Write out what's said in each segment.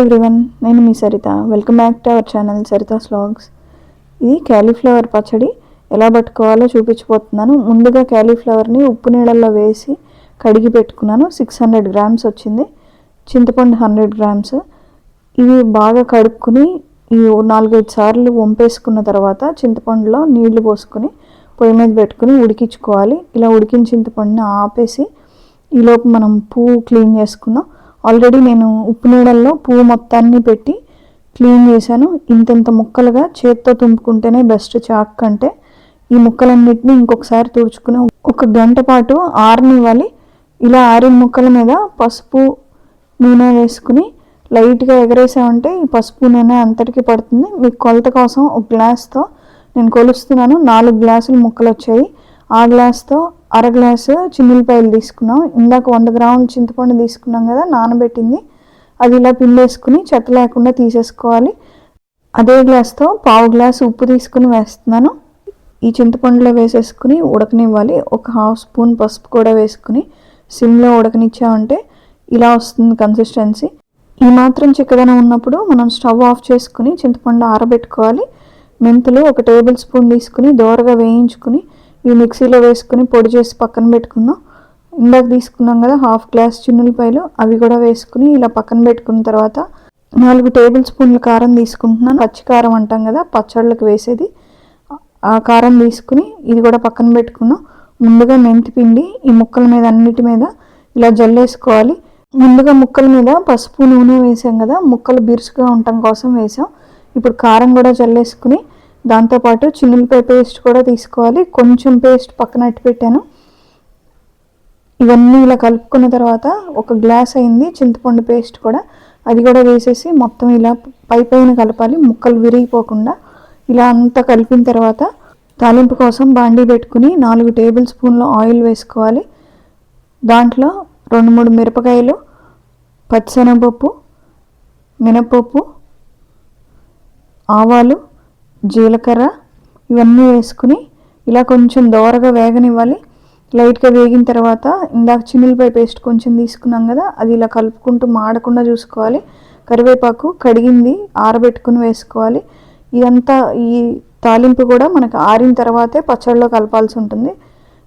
Everyone నేను మీ Sarita. Welcome back to our channel Sarita స్లాగ్స్ ఇది cauliflower పచ్చడి. ఎలా పట్టుకోవాలో చూపించిపోతున్నాను ముందుగా క్యాలీఫ్లవర్ని ఉప్పు నీళ్ళల్లో వేసి కడిగి పెట్టుకున్నాను. సిక్స్ హండ్రెడ్ గ్రామ్స్ వచ్చింది. చింతపండు హండ్రెడ్ గ్రామ్స్ ఇవి బాగా కడుక్కుని ఈ నాలుగైదు సార్లు వంపేసుకున్న తర్వాత చింతపండులో నీళ్ళు పోసుకొని పొయ్యి మీద పెట్టుకుని ఉడికించుకోవాలి. ఇలా ఉడికిన చింతపండుని ఆపేసి ఈలోపు మనం పువ్వు క్లీన్ చేసుకుందాం. ఆల్రెడీ నేను ఉప్పు నీడల్లో పువ్వు మొత్తాన్ని పెట్టి క్లీన్ చేశాను. ఇంతంత ముక్కలుగా చేత్తో తుంపుకుంటేనే బెస్ట్ చాక్ కంటే ఈ ముక్కలన్నిటిని ఇంకొకసారి తుడుచుకుని ఒక గంట పాటు ఆరనివ్వాలి. ఇలా ఆరిన ముక్కల మీద పసుపు నూనె వేసుకుని లైట్గా ఎగరేసామంటే ఈ పసుపు నూనె అంతటికి పడుతుంది. మీకు కొలత కోసం ఒక గ్లాస్తో నేను కొలుస్తున్నాను. నాలుగు గ్లాసులు ముక్కలు వచ్చాయి ఆ గ్లాస్తో అర గ్లాసు చిన్నులపాయలు తీసుకున్నాం. ఇందాక వంద గ్రాముల చింతపండు తీసుకున్నాం కదా నానబెట్టింది. అది ఇలా పిండేసుకుని చెత్త లేకుండా తీసేసుకోవాలి. అదే గ్లాస్తో పావు గ్లాస్ ఉప్పు తీసుకుని వేస్తున్నాను. ఈ చింతపండులో వేసేసుకుని ఉడకనివ్వాలి. ఒక హాఫ్ స్పూన్ పసుపు కూడా వేసుకుని సిమ్లో ఉడకనిచ్చామంటే ఇలా వస్తుంది కన్సిస్టెన్సీ. ఈ మాత్రం చిక్కదనం ఉన్నప్పుడు మనం స్టవ్ ఆఫ్ చేసుకుని చింతపండు ఆరబెట్టుకోవాలి. మెంతులు ఒక టేబుల్ స్పూన్ తీసుకుని దోరగా వేయించుకుని ఇవి మిక్సీలో వేసుకుని పొడి చేసి పక్కన పెట్టుకుందాం ఇందాక తీసుకున్నాం కదా హాఫ్ గ్లాస్ చిన్నులపాయలు. అవి కూడా వేసుకుని ఇలా పక్కన పెట్టుకున్న తర్వాత నాలుగు టేబుల్ స్పూన్ల కారం తీసుకుంటున్నాను. పచ్చి కారం అంటాం కదా పచ్చళ్ళకి వేసేది. ఆ కారం తీసుకుని ఇది కూడా పక్కన పెట్టుకున్నాం. ముందుగా మెంతి పిండి ఈ ముక్కల మీద అన్నిటి మీద ఇలా జల్లేసుకోవాలి. ముందుగా ముక్కల మీద పసుపు నూనె వేసాం కదా ముక్కలు బిరుసుగా ఉండటం కోసం వేసాం. ఇప్పుడు కారం కూడా జల్లేసుకుని దాంతోపాటు చిన్నులపాయ పేస్ట్ కూడా తీసుకోవాలి. కొంచెం పేస్ట్ పక్కన పెట్టాను. ఇవన్నీ ఇలా కలుపుకున్న తర్వాత ఒక గ్లాస్ అయింది చింతపండు పేస్ట్ కూడా. అది కూడా వేసేసి మొత్తం ఇలా పై పైన కలపాలి. ముక్కలు విరిగిపోకుండా ఇలా అంతా కలిపిన తర్వాత తాలింపు కోసం బాండీ పెట్టుకుని నాలుగు టేబుల్ స్పూన్ల ఆయిల్ వేసుకోవాలి. దాంట్లో రెండు మూడు మిరపకాయలు పచ్చిశనగపప్పు మినపప్పు ఆవాలు జీలకర్ర ఇవన్నీ వేసుకుని ఇలా కొంచెం దోరగా వేగనివ్వాలి. లైట్గా వేగిన తర్వాత ఇందాక చిన్నులపై పేస్ట్ కొంచెం తీసుకున్నాం కదా అది ఇలా కలుపుకుంటూ మాడకుండా చూసుకోవాలి. కరివేపాకు కడిగింది ఆరబెట్టుకుని వేసుకోవాలి. ఇదంతా ఈ తాలింపు కూడా మనకు ఆరిన తర్వాతే పచ్చడిలో కలపాల్సి ఉంటుంది.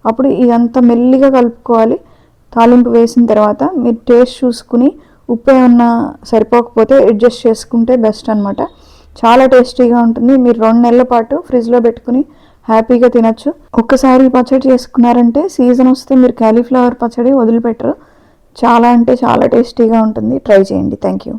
అప్పుడు ఇదంతా మెల్లిగా కలుపుకోవాలి. తాలింపు వేసిన తర్వాత మీరు టేస్ట్ చూసుకుని ఉప్పు ఏమన్నా సరిపోకపోతే అడ్జస్ట్ చేసుకుంటే బెస్ట్ అనమాట చాలా టేస్టీగా ఉంటుంది. మీరు రెండు నెలల పాటు ఫ్రిడ్జ్లో పెట్టుకుని హ్యాపీగా తినచ్చు. ఒక్కసారి పచ్చడి చేసుకున్నారంటే సీజన్ వస్తే మీరు క్యాలీఫ్లవర్ పచ్చడి వదిలిపెట్టరు. చాలా అంటే చాలా టేస్టీగా ఉంటుంది. ట్రై చేయండి. Thank you.